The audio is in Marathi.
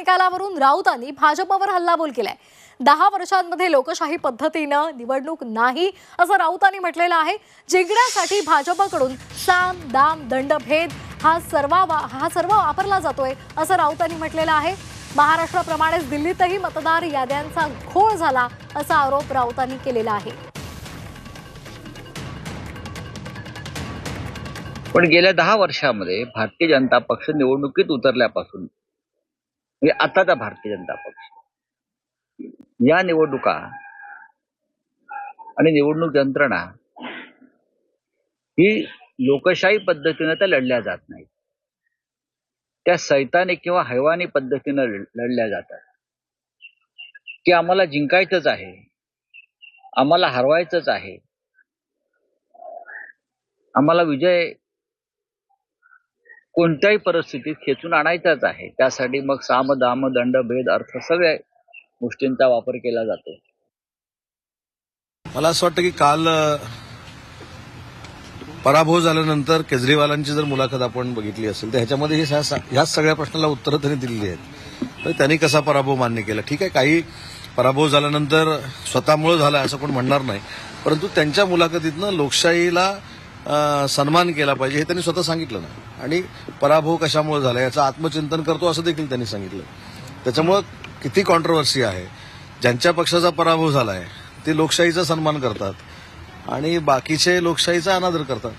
निकालावरून राऊतांनी भाजपवर हल्लाबोल केलाय. दहा वर्षांमध्ये लोकशाही पद्धतीनं निवडणूक नाही असं राऊतांनी म्हटलेलं आहे. जिंकण्यासाठी भाजपकडून साम दाम दंडभेद हा सर्व हा सर्व वापरला जातोय असं राऊतांनी म्हटलेलं आहे. महाराष्ट्राप्रमाणेच दिल्लीतही मतदार याद्यांचा घोळ झाला असा आरोप राऊतांनी केलेला आहे. पण गेल्या दहा वर्षामध्ये भारतीय जनता पक्ष निवडणुकीत उतरल्यापासून म्हणजे आताचा भारतीय जनता पक्ष. या निवडणुका आणि निवडणूक यंत्रणा ही लोकशाही पद्धतीनं त्या लढल्या जात नाहीत. त्या सैतानी किंवा हैवानी पद्धतीनं लढल्या जातात. की आम्हाला जिंकायचंच आहे आम्हाला हरवायचंच आहे आम्हाला विजय कोणत्याही परिस्थितीत खेचून आणायचाच आहे. त्यासाठी मग साम दाम दंड भेद अर्थ सगळ्या गोष्टींचा वापर केला जातो. मला असं वाटतं की काल पराभव झाल्यानंतर केजरीवालांची जर मुलाखत आपण बघितली असेल तर ह्याच्यामध्ये हे ह्या ह्याच सगळ्या प्रश्नाला उत्तरं त्यांनी दिलेली आहेत. तर त्यांनी कसा पराभव मान्य केला? ठीक आहे काही पराभव झाल्यानंतर स्वतःमुळे झाला असं कोण म्हणणार नाही. परंतु त्यांच्या मुलाखतीतनं लोकशाहीला सन्मान केला पाहिजे हे त्यांनी स्वतः सांगितलं ना. आणि पराभव कशामुळे झाला याचं आत्मचिंतन करतो असं देखील त्यांनी सांगितलं. त्याच्यामुळं किती कॉन्ट्रोवर्सी आहे. ज्यांच्या पक्षाचा पराभव झालाय ते लोकशाहीचा सन्मान करतात आणि बाकीचे लोकशाहीचा अनादर करतात.